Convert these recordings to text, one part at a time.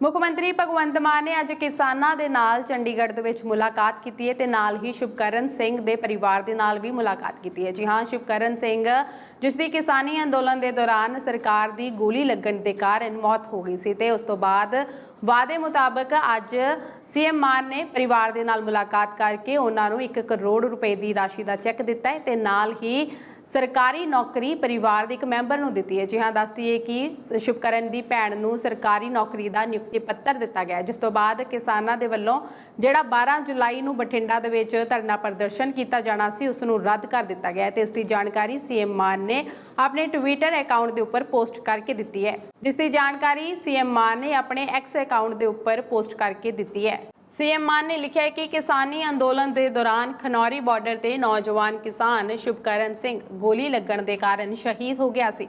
ਮੁੱਖ ਮੰਤਰੀ ਭਗਵੰਤ ਮਾਨ ਨੇ ਅੱਜ ਕਿਸਾਨਾਂ ਦੇ ਨਾਲ ਚੰਡੀਗੜ੍ਹ ਦੇ ਵਿੱਚ ਮੁਲਾਕਾਤ ਕੀਤੀ ਹੈ ਤੇ ਨਾਲ ਹੀ ਸ਼ੁਭਕਰਨ ਸਿੰਘ ਦੇ ਪਰਿਵਾਰ ਦੇ ਨਾਲ ਵੀ ਮੁਲਾਕਾਤ ਕੀਤੀ ਹੈ। ਜੀ ਹਾਂ, ਸ਼ੁਭਕਰਨ ਸਿੰਘ, ਜਿਸ ਦੀ ਕਿਸਾਨੀ ਅੰਦੋਲਨ ਦੇ ਦੌਰਾਨ ਸਰਕਾਰ ਦੀ ਗੋਲੀ ਲੱਗਣ ਦੇ ਕਾਰਨ ਮੌਤ ਹੋ ਗਈ ਸੀ ਤੇ ਉਸ ਤੋਂ ਬਾਅਦ ਵਾਅਦੇ ਮੁਤਾਬਕ ਅੱਜ ਸੀਐਮ ਮਾਨ ਨੇ ਪਰਿਵਾਰ ਦੇ ਨਾਲ ਮੁਲਾਕਾਤ ਕਰਕੇ ਉਹਨਾਂ ਨੂੰ 1 ਕਰੋੜ ਰੁਪਏ ਦੀ ਰਾਸ਼ੀ ਦਾ ਚੈੱਕ ਦਿੱਤਾ ਹੈ ਤੇ ਨਾਲ ਹੀ ਸਰਕਾਰੀ ਨੌਕਰੀ ਪਰਿਵਾਰ ਦੇ ਇੱਕ ਮੈਂਬਰ ਨੂੰ ਦਿੱਤੀ ਹੈ। ਜੀ ਹਾਂ, ਦੱਸਦੀ ਹੈ ਕਿ ਸ਼ੁਭਕਰਨ ਦੀ ਭੈਣ ਨੂੰ ਸਰਕਾਰੀ ਨੌਕਰੀ ਦਾ ਨਿਯੁਕਤੀ ਪੱਤਰ ਦਿੱਤਾ ਗਿਆ ਜਿਸ ਤੋਂ ਬਾਅਦ ਕਿਸਾਨਾਂ ਦੇ ਵੱਲੋਂ ਜਿਹੜਾ 12 ਜੁਲਾਈ ਨੂੰ ਬਠਿੰਡਾ ਦੇ ਵਿੱਚ ਧਰਨਾ ਪ੍ਰਦਰਸ਼ਨ ਕੀਤਾ ਜਾਣਾ ਸੀ, ਉਸ ਨੂੰ ਰੱਦ ਕਰ ਦਿੱਤਾ ਗਿਆ ਹੈ ਤੇ ਇਸ ਦੀ ਜਾਣਕਾਰੀ ਸੀਐਮ ਮਾਨ ਨੇ ਆਪਣੇ ਟਵਿੱਟਰ ਅਕਾਊਂਟ ਦੇ ਉੱਪਰ ਪੋਸਟ ਕਰਕੇ ਦਿੱਤੀ ਹੈ। ਜਿਸ ਦੀ ਜਾਣਕਾਰੀ ਸੀਐਮ ਮਾਨ ਨੇ ਆਪਣੇ ਐਕਸ ਅਕਾਊਂਟ ਦੇ ਉੱਪਰ ਪੋਸਟ ਕਰਕੇ ਦਿੱਤੀ ਹੈ। ਸੀਐਮ ਮਾਨ ਨੇ ਲਿਖਿਆ ਹੈ ਕਿ ਕਿਸਾਨੀ ਅੰਦੋਲਨ ਦੇ ਦੌਰਾਨ ਖਨੌਰੀ ਬਾਰਡਰ ਤੇ ਨੌਜਵਾਨ ਕਿਸਾਨ ਸ਼ੁਭਕਰਨ ਸਿੰਘ ਗੋਲੀ ਲੱਗਣ ਦੇ ਕਾਰਨ ਸ਼ਹੀਦ ਹੋ ਗਿਆ ਸੀ।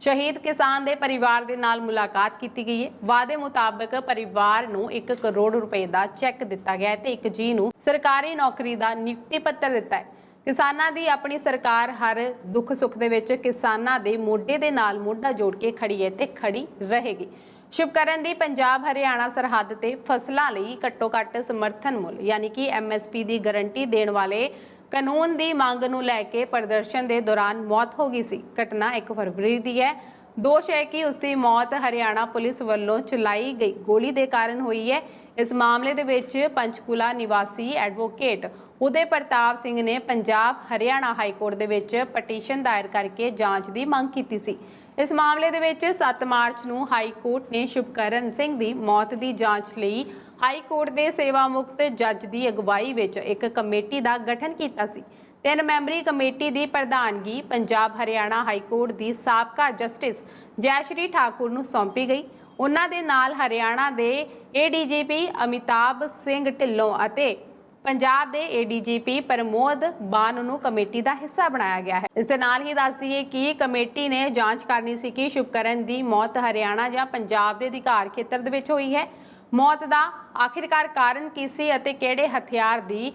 ਸ਼ਹੀਦ ਕਿਸਾਨ ਦੇ ਪਰਿਵਾਰ ਦੇ ਨਾਲ ਮੁਲਾਕਾਤ ਕੀਤੀ ਗਈ ਹੈ। ਵਾਅਦੇ ਮੁਤਾਬਕ ਪਰਿਵਾਰ ਨੂੰ 1 ਕਰੋੜ ਰੁਪਏ ਦਾ ਚੈੱਕ ਦਿੱਤਾ ਗਿਆ ਹੈ ਤੇ ਇੱਕ ਜੀ ਨੂੰ ਸਰਕਾਰੀ ਨੌਕਰੀ ਦਾ ਨਿਯੁਕਤੀ ਪੱਤਰ ਦਿੱਤਾ ਹੈ। ਕਿਸਾਨਾਂ ਦੀ ਆਪਣੀ ਸਰਕਾਰ ਹਰ ਦੁੱਖ ਸੁੱਖ ਦੇ ਵਿੱਚ ਕਿਸਾਨਾਂ ਦੇ ਮੋਢੇ ਦੇ ਨਾਲ ਮੋਢਾ ਜੋੜ ਕੇ ਖੜੀ ਹੈ ਤੇ ਖੜੀ ਰਹੇਗੀ। ਸ਼ੁਭਕਰਨ ਦੀ ਪੰਜਾਬ ਹਰਿਆਣਾ ਸਰਹੱਦ ਤੇ ਫਸਲਾਂ ਲਈ ਘੱਟੋ-ਘੱਟ ਸਮਰਥਨ ਮੁੱਲ, ਯਾਨੀ ਕਿ ਐਮਐਸਪੀ ਦੀ ਗਾਰੰਟੀ ਦੇਣ ਵਾਲੇ ਕਾਨੂੰਨ ਦੀ ਮੰਗ ਨੂੰ ਲੈ ਕੇ ਪ੍ਰਦਰਸ਼ਨ ਦੇ ਦੌਰਾਨ ਮੌਤ ਹੋ ਗਈ ਸੀ। ਘਟਨਾ 1 ਫਰਵਰੀ ਦੀ ਹੈ। ਦੋਸ਼ ਹੈ ਕਿ ਉਸ ਦੀ ਮੌਤ ਹਰਿਆਣਾ ਪੁਲਿਸ ਵੱਲੋਂ ਚਲਾਈ ਗਈ ਗੋਲੀ ਦੇ ਕਾਰਨ ਹੋਈ ਹੈ। ਇਸ ਮਾਮਲੇ ਦੇ ਵਿੱਚ ਪੰਚਕੂਲਾ ਨਿਵਾਸੀ ਐਡਵੋਕੇਟ ਉਦੇ ਪ੍ਰਤਾਪ ਸਿੰਘ ਨੇ ਪੰਜਾਬ ਹਰਿਆਣਾ ਹਾਈ ਕੋਰਟ ਦੇ ਵਿੱਚ ਪਟੀਸ਼ਨ ਦਾਇਰ ਕਰਕੇ ਜਾਂਚ ਦੀ ਮੰਗ ਕੀਤੀ ਸੀ। ਇਸ ਮਾਮਲੇ ਦੇ ਵਿੱਚ 7 ਮਾਰਚ ਨੂੰ ਹਾਈ ਕੋਰਟ ਨੇ ਸ਼ੁਭਕਰਨ ਸਿੰਘ ਦੀ ਮੌਤ ਦੀ ਜਾਂਚ ਲਈ ਹਾਈ ਕੋਰਟ ਦੇ ਸੇਵਾ ਮੁਕਤ ਜੱਜ ਦੀ ਅਗਵਾਈ ਵਿੱਚ ਇੱਕ ਕਮੇਟੀ ਦਾ ਗਠਨ ਕੀਤਾ ਸੀ। ਤਿੰਨ ਮੈਂਬਰੀ ਕਮੇਟੀ ਦੀ ਪ੍ਰਧਾਨਗੀ ਪੰਜਾਬ ਹਰਿਆਣਾ ਹਾਈ ਕੋਰਟ ਦੀ ਸਾਬਕਾ ਜਸਟਿਸ ਜੈਸ਼੍ਰੀ ਠਾਕੁਰ ਨੂੰ ਸੌਂਪੀ ਗਈ। ਉਹਨਾਂ ਦੇ ਨਾਲ ਹਰਿਆਣਾ ਦੇ ਏਡੀਜੀਪੀ ਅਮਿਤਾਭ ਸਿੰਘ ਢਿੱਲੋਂ ਅਤੇ ਪੰਜਾਬ ਦੇ ਏਡੀਜੀਪੀ ਪ੍ਰਮੋਦ ਬਾਨ ਨੂੰ ਕਮੇਟੀ ਦਾ ਹਿੱਸਾ ਬਣਾਇਆ ਗਿਆ ਹੈ। ਇਸ ਦੇ ਨਾਲ ਹੀ ਦੱਸ ਦਈਏ ਕਿ ਕਮੇਟੀ ਨੇ ਜਾਂਚ ਕਰਨੀ ਸੀ ਕਿ ਸ਼ੁਭਕਰਨ ਦੀ ਮੌਤ ਹਰਿਆਣਾ ਜਾਂ ਪੰਜਾਬ ਦੇ ਅਧਿਕਾਰ ਖੇਤਰ ਦੇ ਵਿੱਚ ਹੋਈ ਹੈ। ਮੌਤ ਦਾ ਆਖਿਰਕਾਰ ਕਾਰਨ ਕੀ ਸੀ ਅਤੇ ਕਿਹੜੇ ਹਥਿਆਰ ਦੀ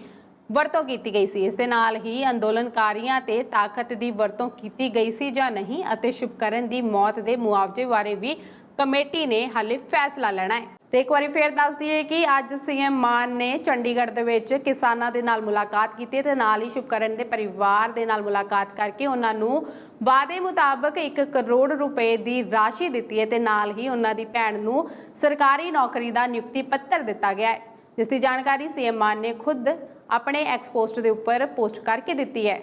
ਵਰਤੋਂ ਕੀਤੀ ਗਈ ਸੀ? ਇਸ ਦੇ ਨਾਲ ਹੀ ਅੰਦੋਲਨਕਾਰੀਆਂ ਤੇ ਤਾਕਤ ਦੀ ਵਰਤੋਂ ਕੀਤੀ ਗਈ ਸੀ ਜਾਂ ਨਹੀਂ ਅਤੇ ਸ਼ੁਭਕਰਨ ਦੀ ਮੌਤ ਦੇ ਮੁਆਵਜ਼ੇ ਬਾਰੇ ਵੀ ਕਮੇਟੀ ਨੇ ਹਾਲੇ ਫੈਸਲਾ ਲੈਣਾ ਹੈ। ਤੇ ਇੱਕ ਵਾਰੀ ਫੇਰ ਦੱਸ ਦਈਏ ਕਿ ਅੱਜ ਸੀਐਮ ਮਾਨ ਨੇ ਚੰਡੀਗੜ੍ਹ ਦੇ ਵਿੱਚ ਕਿਸਾਨਾਂ ਦੇ ਨਾਲ ਮੁਲਾਕਾਤ ਕੀਤੀ ਤੇ ਨਾਲ ਹੀ ਸ਼ੁਭਕਰਨ ਦੇ ਪਰਿਵਾਰ ਦੇ ਨਾਲ ਮੁਲਾਕਾਤ ਕਰਕੇ ਉਹਨਾਂ ਨੂੰ ਵਾਅਦੇ ਮੁਤਾਬਕ 1 ਕਰੋੜ ਰੁਪਏ ਦੀ ਰਾਸ਼ੀ ਦਿੱਤੀ ਹੈ ਤੇ ਨਾਲ ਹੀ ਉਹਨਾਂ ਦੀ ਭੈਣ ਨੂੰ ਸਰਕਾਰੀ ਨੌਕਰੀ ਦਾ ਨਿਯੁਕਤੀ ਪੱਤਰ ਦਿੱਤਾ ਗਿਆ ਹੈ। ਜਿਸ ਦੀ ਜਾਣਕਾਰੀ ਸੀਐਮ ਮਾਨ ਨੇ ਖੁਦ ਆਪਣੇ ਐਕਸ ਪੋਸਟ ਦੇ ਉੱਪਰ ਪੋਸਟ ਕਰਕੇ ਦਿੱਤੀ ਹੈ।